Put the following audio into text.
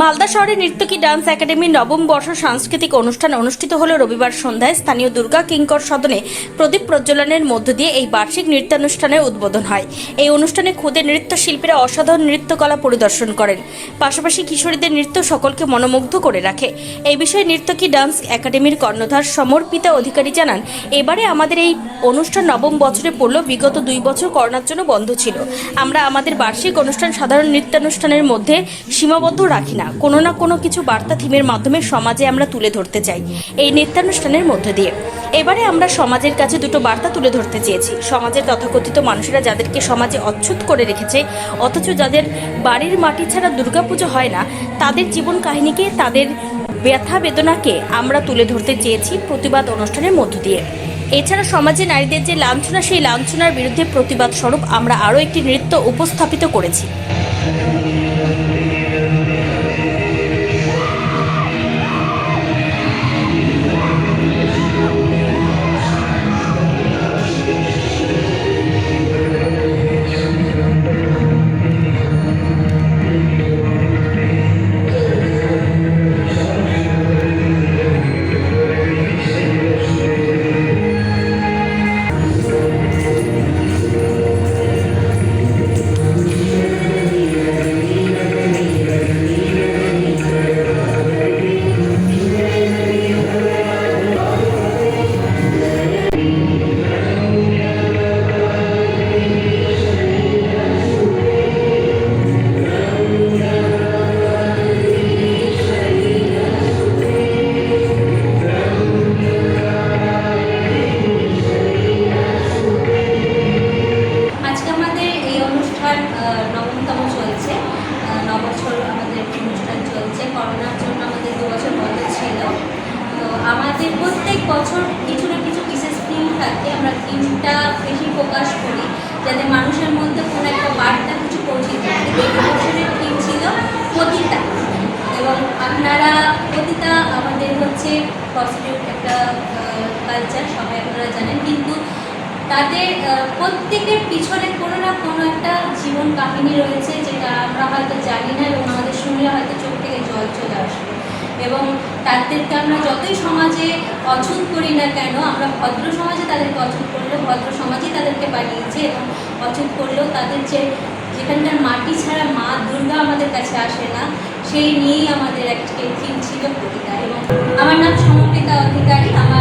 মালদা শহরের নৃত্যকী ডান্স একাডেমির নবম বর্ষ সাংস্কৃতিক অনুষ্ঠান অনুষ্ঠিত হল রবিবার সন্ধ্যায়। স্থানীয় দুর্গা কিঙ্কর সদনে প্রদীপ প্রজ্বলনের মধ্য দিয়ে এই বার্ষিক নৃত্যানুষ্ঠানের উদ্বোধন হয়। এই অনুষ্ঠানে খুদে নৃত্যশিল্পীরা অসাধারণ নৃত্যকলা পরিদর্শন করেন। পাশাপাশি কিশোরীদের নৃত্য সকলকে মনোমুগ্ধ করে রাখে। এই বিষয়ে নৃত্যকী ডান্স একাডেমির কর্ণধার সমর্পিতা অধিকারী জানান, এবারে আমাদের এই অনুষ্ঠান নবম বছরে পড়ল। বিগত দুই বছর করোনার জন্য বন্ধ ছিল। আমরা আমাদের বার্ষিক অনুষ্ঠান সাধারণ নৃত্যানুষ্ঠানের মধ্যে সীমাবদ্ধ রাখি না। কোনো না কোনো কিছু বার্তা থিমের মাধ্যমে সমাজে আমরা তুলে ধরতে চাই, এই নৃত্যানুষ্ঠানের মধ্য দিয়ে। এবারে আমরা সমাজের কাছে দুটো বার্তা তুলে ধরতে চেয়েছি। সমাজের তথাকথিত মানুষেরা যাদেরকে সমাজে অচ্ছুত করে রেখেছে, অথচ যাদের বাড়ির মাটি ছাড়া দুর্গাপুজো হয় না, তাদের জীবন কাহিনীকে, তাদের ব্যথা বেদনাকে আমরা তুলে ধরতে চেয়েছি প্রতিবাদ অনুষ্ঠানের মধ্য দিয়ে। এছাড়া সমাজে নারীদের যে লাঞ্ছনা, সেই লাঞ্ছনার বিরুদ্ধে প্রতিবাদ স্বরূপ আমরা আরও একটি নৃত্য উপস্থাপিত করেছি। আহ, নবছর আমাদের অনুষ্ঠান চলছে। করোনার জন্য আমাদের দু বছর বন্ধ ছিল। তো আমাদের প্রত্যেক বছর কিছু না কিছু বিশেষ থিম থাকে। আমরা থিমটা বেশি ফোকাস করি যাতে মানুষের মধ্যে কোনো একটা বার্তা কিছু পৌঁছে যায়। এই বছরের থিম ছিল পতিতা। এবং আপনারা পতিতা আমাদের হচ্ছে পজিটিভ একটা কালচার সবাই আপনারা জানেন। কিন্তু তাদের প্রত্যেকের পিছনে কোনো না কোনো একটা জীবন কাহিনী রয়েছে যেটা আমরা হয়তো জানি না এবং আমাদের শুনলে হয়তো চোখ থেকে জল চলে আসবে। এবং তাদেরকে আমরা যতই সমাজে অছুত করি না কেন, আমরা ভদ্র সমাজে তাদেরকে অছুত করলেও, ভদ্র সমাজই তাদেরকে বানিয়েছে এবং অছুত করলেও তাদের যে যেখানকার মাটি ছাড়া মা দুর্গা আমাদের কাছে আসে না, সেই নিয়েই আমাদের আজকে থিম ছিল কবিতা। এবং আমার নাম সমর্পিতা অধিকারী, আমার